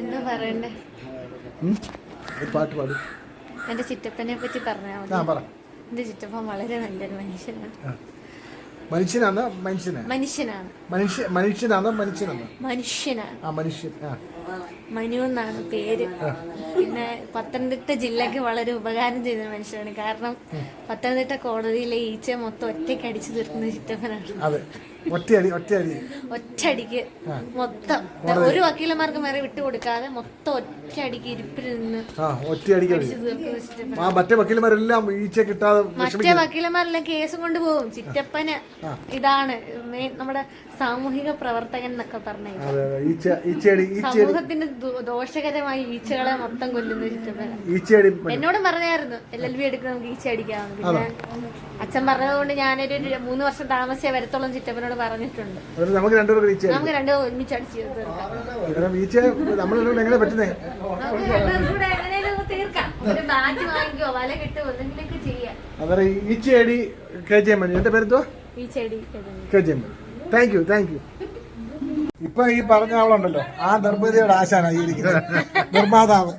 എന്താ പറയണ്ടേ? ഉം? ഒരു പാട്ട് പാടും. എന്റെ ചിറ്റപ്പനെ പറ്റി പറഞ്ഞാൽ മതി. ചിറ്റപ്പൻ വളരെ നല്ലൊരു മനുഷ്യനാണ്. മനുഷ്യനാണ് മനുഷ്യനാണ് മനുഷ്യനാ? മനുഷ്യനാണ്. മനുഷ്യ മനുഷ്യനാണോ മനുഷ്യനാണോ മനുഷ്യനാണ്. ആ മനുഷ്യൻ മനു എന്നാണ് പേര്. പിന്നെ പത്തനംതിട്ട ജില്ലക്ക് വളരെ ഉപകാരം ചെയ്ത മനുഷ്യനാണ്. കാരണം പത്തനംതിട്ട കോടതിയിലെ ഈച്ച മൊത്തം ഒറ്റയ്ക്ക് അടിച്ചു തീർക്കുന്ന ചിറ്റപ്പനാണ്. ഒറ്റയടി ഒറ്റയടി. ഒറ്റയടിക്ക് മൊത്തം. ഒരു വക്കീലന്മാർക്ക് വരെ വിട്ടുകൊടുക്കാതെ മൊത്തം ഒറ്റയടിക്ക് ഇരിപ്പിൽ നിന്ന് ഒറ്റയടിക്ക് ആ മറ്റേ വക്കീലന്മാരെല്ലാം ഈച്ച കിട്ടാതെ മറ്റേ വക്കീലന്മാരെല്ലാം കേസും കൊണ്ടുപോകും. ചിറ്റപ്പന് ഇതാണ് നമ്മുടെ സാമൂഹിക പ്രവർത്തകൻ എന്നൊക്കെ പറഞ്ഞു സമൂഹത്തിന് ദോഷകരമായ ഈച്ചകളെ മൊത്തം കൊല്ലുന്ന ചിറ്റപ്പന. എന്നോട് പറഞ്ഞായിരുന്നു എൽ എൽ ബി എടുക്കുന്ന നമുക്ക് ഈച്ച അടിക്കാം അച്ഛൻ പറഞ്ഞതുകൊണ്ട് ഞാനൊരു മൂന്ന് വർഷം താമസിച്ചേ വരത്തോളം ചിറ്റപ്പനോട് പറഞ്ഞിട്ടുണ്ട്. നമുക്ക് രണ്ടുപേർക്കും ഈച്ച നമുക്ക് രണ്ടു ഒരുമിച്ച് അടിച്ച് തീർക്കാം കാരണം ഈച്ച നമ്മൾ എങ്ങനെ പറ്റുന്നേ? നമുക്ക് രണ്ടുപേർക്കും കൂടെ എങ്ങനെയും തീർക്കാം. ഒരു ബാറ്റ് വാങ്ങിക്കോ വല കിട്ടുമോ എന്തെങ്കിലുമൊക്കെ ചെയ്യാം. അന്നേരം ഈച്ചയടി കെ ജി എം മണി എന്റെ പേരെന്തോ ഈ ചെടി ഇടുന്നു. K G Mani thank you thank you ഇപ്പൊ ഈ പറഞ്ഞ ആളുണ്ടല്ലോ. ആ നിർമ്മിതിയുടെ ആശാനായിരിക്കുന്നത് നിർമ്മാതാവ്.